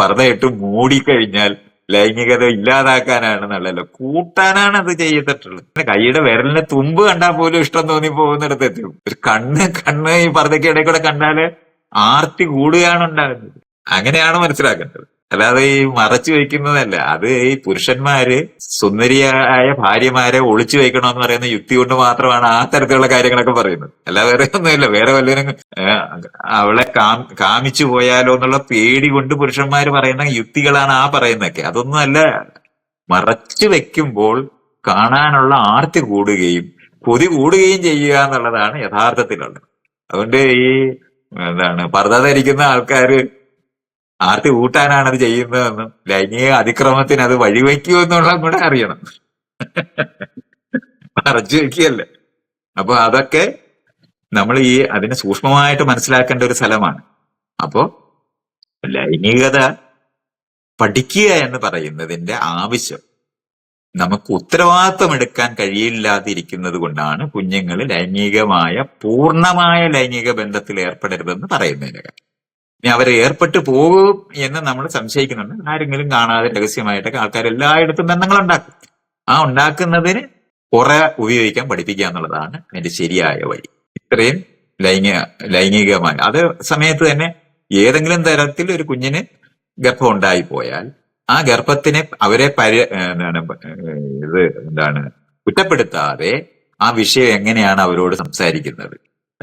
പർദ്ദയിട്ട് മൂടിക്കഴിഞ്ഞാൽ ലൈംഗികത ഇല്ലാതാക്കാനാണെന്നുള്ളല്ലോ. കൂട്ടാനാണ് അത് ചെയ്തിട്ടുള്ളത് കൈയുടെ വിരലിന് തുമ്പ് കണ്ടാൽ പോലും ഇഷ്ടം തോന്നി പോകുന്നിടത്ത് എത്തും. ഒരു കണ്ണ് കണ്ണ് ഈ പർദ്ദയ്ക്കിടയിൽ കൂടെ കണ്ടാൽ ആർത്തി കൂടുകയാണ് ഉണ്ടാകുന്നത്. അങ്ങനെയാണ് മനസ്സിലാക്കേണ്ടത്. അല്ലാതെ ഈ മറച്ചു വെക്കുന്നതല്ല അത് ഈ പുരുഷന്മാര് സുന്ദരിയായ ഭാര്യമാരെ ഒളിച്ചു വെക്കണമെന്ന് പറയുന്ന യുക്തി കൊണ്ട് മാത്രമാണ് ആ തരത്തിലുള്ള കാര്യങ്ങളൊക്കെ പറയുന്നത്. അല്ല വേറെ ഒന്നുമില്ല. വേറെ ഏഹ്, അവളെ കാമിച്ചു പോയാലോ എന്നുള്ള പേടി കൊണ്ട് പുരുഷന്മാര് പറയുന്ന യുക്തികളാണ് ആ പറയുന്നതൊക്കെ. അതൊന്നും അല്ല. മറച്ചു വെക്കുമ്പോൾ കാണാനുള്ള ആർത്തി കൂടുകയും കൊതി കൂടുകയും ചെയ്യുക എന്നുള്ളതാണ് യഥാർത്ഥത്തിലുള്ളത്. അതുകൊണ്ട് ഈ എന്താണ് പർദ്ദ ധരിക്കുന്ന ആൾക്കാര് ആർത്തി കൂട്ടാനാണ് അത് ചെയ്യുന്നതെന്നും ലൈംഗിക അതിക്രമത്തിന് അത് വഴിവെക്കുമെന്നുള്ള കൂടെ അറിയണം. മറച്ചു വെക്കുകയല്ലേ? അപ്പൊ അതൊക്കെ നമ്മൾ ഈ അതിനെ സൂക്ഷ്മമായിട്ട് മനസ്സിലാക്കേണ്ട ഒരു സ്ഥലമാണ്. അപ്പോ ലൈംഗികത പഠിക്കുക എന്ന് പറയുന്നതിന്റെ ആവശ്യം നമുക്ക് ഉത്തരവാദിത്വം എടുക്കാൻ കഴിയില്ലാതിരിക്കുന്നത് കൊണ്ടാണ് കുഞ്ഞുങ്ങൾ ലൈംഗികമായ പൂർണമായ ലൈംഗിക ബന്ധത്തിൽ ഏർപ്പെടരുതെന്ന് പറയുന്നതിന്റെ കാര്യം. ഇനി അവർ ഏർപ്പെട്ടു പോകും എന്ന് നമ്മൾ സംശയിക്കുന്നുണ്ട്. ആരെങ്കിലും കാണാതെ രഹസ്യമായിട്ടൊക്കെ ആൾക്കാർ എല്ലായിടത്തും ബന്ധങ്ങൾ ഉണ്ടാക്കും ആ ഉണ്ടാക്കുന്നതിന് കുറെ ഉപയോഗിക്കാൻ പഠിപ്പിക്കുക എന്നുള്ളതാണ് അതിന്റെ ശരിയായ വഴി. ഇത്രയും ലൈംഗിക ലൈംഗികമായ. അത് സമയത്ത് തന്നെ ഏതെങ്കിലും തരത്തിൽ ഒരു കുഞ്ഞിന് ഗർഭം ഉണ്ടായി പോയാൽ ആ ഗർഭത്തിനെ അവരെ പരി എന്താണ് ഇത് എന്താണ് കുറ്റപ്പെടുത്താതെ ആ വിഷയം എങ്ങനെയാണ് അവരോട് സംസാരിക്കുന്നത്?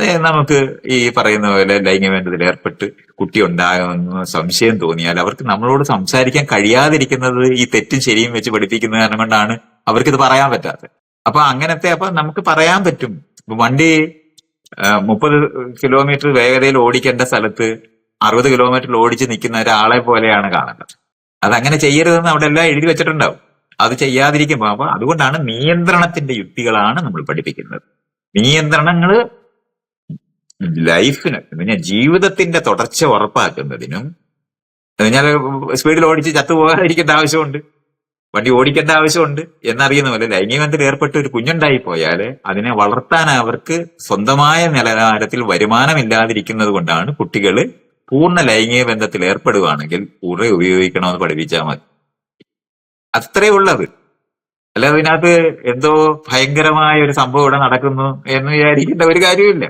നമുക്ക് ഈ പറയുന്ന പോലെ ലൈംഗിക ബന്ധത്തിൽ ഏർപ്പെട്ട് കുട്ടി ഉണ്ടാകുമെന്ന് സംശയം തോന്നിയാൽ അവർക്ക് നമ്മളോട് സംസാരിക്കാൻ കഴിയാതിരിക്കുന്നത് ഈ തെറ്റും ശരിയും വെച്ച് പഠിപ്പിക്കുന്ന കാരണം കൊണ്ടാണ് അവർക്കിത് പറയാൻ പറ്റാത്തത്. അപ്പൊ അങ്ങനത്തെ അപ്പൊ നമുക്ക് പറയാൻ പറ്റും. വണ്ടി മുപ്പത് കിലോമീറ്റർ വേഗതയിൽ ഓടിക്കേണ്ട സ്ഥലത്ത് അറുപത് കിലോമീറ്റർ ഓടിച്ച് നിൽക്കുന്ന ഒരാളെ പോലെയാണ് കാണേണ്ടത്. അതങ്ങനെ ചെയ്യരുതെന്ന് അവിടെ എല്ലാം എഴുതി വെച്ചിട്ടുണ്ടാവും. അത് ചെയ്യാതിരിക്കുമ്പോൾ അപ്പൊ അതുകൊണ്ടാണ് നിയന്ത്രണത്തിന്റെ യുക്തികളാണ് നമ്മൾ പഠിപ്പിക്കുന്നത്. നിയന്ത്രണങ്ങൾ ലൈഫിന് പിന്നെ ജീവിതത്തിന്റെ തുടർച്ച ഉറപ്പാക്കുന്നതിനും ഞാൻ സ്പീഡിൽ ഓടിച്ച് ചത്തുപോകാതിരിക്കേണ്ട ആവശ്യമുണ്ട്. വണ്ടി ഓടിക്കേണ്ട ആവശ്യമുണ്ട് എന്നറിയുന്ന പോലെ ലൈംഗികബന്ധത്തിൽ ഏർപ്പെട്ട് ഒരു കുഞ്ഞുണ്ടായി പോയാൽ അതിനെ വളർത്താൻ അവർക്ക് സ്വന്തമായ നിലവാരത്തിൽ വരുമാനമില്ലാതിരിക്കുന്നത് കൊണ്ടാണ് കുട്ടികൾ പൂർണ ലൈംഗിക ബന്ധത്തിൽ ഏർപ്പെടുകയാണെങ്കിൽ ഉറ ഉപയോഗിക്കണമെന്ന് പഠിപ്പിച്ചാൽ മതി. അത്രേ ഉള്ളത്. അല്ലാതെ അതിനകത്ത് എന്തോ ഭയങ്കരമായ ഒരു സംഭവം ഇവിടെ നടക്കുന്നു എന്ന് വിചാരിക്കേണ്ട ഒരു കാര്യമില്ല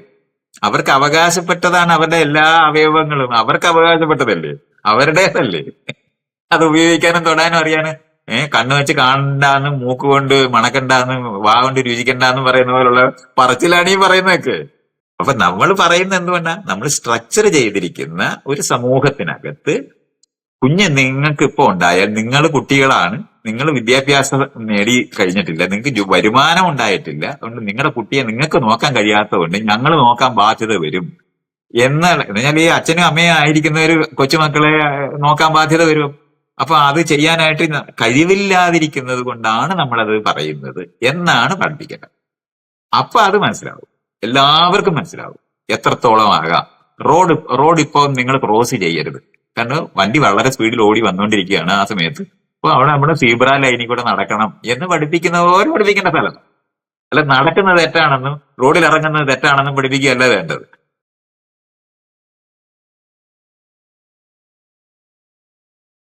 അവർക്ക് അവകാശപ്പെട്ടതാണ് അവരുടെ എല്ലാ അവയവങ്ങളും. അവർക്ക് അവകാശപ്പെട്ടതല്ലേ? അവരുടേതല്ലേ? അത് ഉപയോഗിക്കാനും തൊടാനും അറിയാനും. ഏഹ് കണ്ണു വെച്ച് കാണണ്ടാന്നും മൂക്ക് കൊണ്ട് മണക്കണ്ടാന്നും വാ കൊണ്ട് രുചിക്കണ്ടെന്ന് പറയുന്ന പോലുള്ള പറച്ചിലാണ് ഈ പറയുന്നതൊക്കെ. അപ്പൊ നമ്മൾ പറയുന്ന എന്തുകൊണ്ടാ? നമ്മൾ സ്ട്രക്ചർ ചെയ്തിരിക്കുന്ന ഒരു സമൂഹത്തിനകത്ത് കുഞ്ഞ് നിങ്ങൾക്ക് ഇപ്പൊ ഉണ്ടായാൽ നിങ്ങൾ കുട്ടികളാണ്. നിങ്ങൾ വിദ്യാഭ്യാസം നേടി കഴിഞ്ഞിട്ടില്ല നിങ്ങൾക്ക് വരുമാനം ഉണ്ടായിട്ടില്ല അതുകൊണ്ട് നിങ്ങളുടെ കുട്ടിയെ നിങ്ങൾക്ക് നോക്കാൻ കഴിയാത്തതുകൊണ്ട് ഞങ്ങൾ നോക്കാൻ ബാധ്യത വരും. എന്നാൽ എന്നാൽ ഈ അച്ഛനും അമ്മയും ആയിരിക്കുന്ന ഒരു കൊച്ചുമക്കളെ നോക്കാൻ ബാധ്യത വരും. അപ്പൊ അത് ചെയ്യാനായിട്ട് കഴിവില്ലാതിരിക്കുന്നത് കൊണ്ടാണ് നമ്മളത് പറയുന്നത് എന്നാണ് പഠിപ്പിക്കേണ്ടത്. അപ്പൊ അത് മനസ്സിലാവും. എല്ലാവർക്കും മനസ്സിലാവും. എത്രത്തോളം ആകാം. റോഡ് റോഡ് ഇപ്പോൾ നിങ്ങൾ ക്രോസ് ചെയ്യരുത്. കാരണം വണ്ടി വളരെ സ്പീഡിൽ ഓടി വന്നുകൊണ്ടിരിക്കുകയാണ് ആ സമയത്ത്. അപ്പൊ അവിടെ നമ്മുടെ സീബ്ര ലൈനിൽ കൂടെ നടക്കണം എന്ന് പഠിപ്പിക്കുന്ന പോലെ പഠിപ്പിക്കേണ്ട സ്ഥലം. അല്ല നടക്കുന്നത് തെറ്റാണെന്നും റോഡിൽ ഇറങ്ങുന്നത് തെറ്റാണെന്നും പഠിപ്പിക്കുകയല്ല വേണ്ടത്.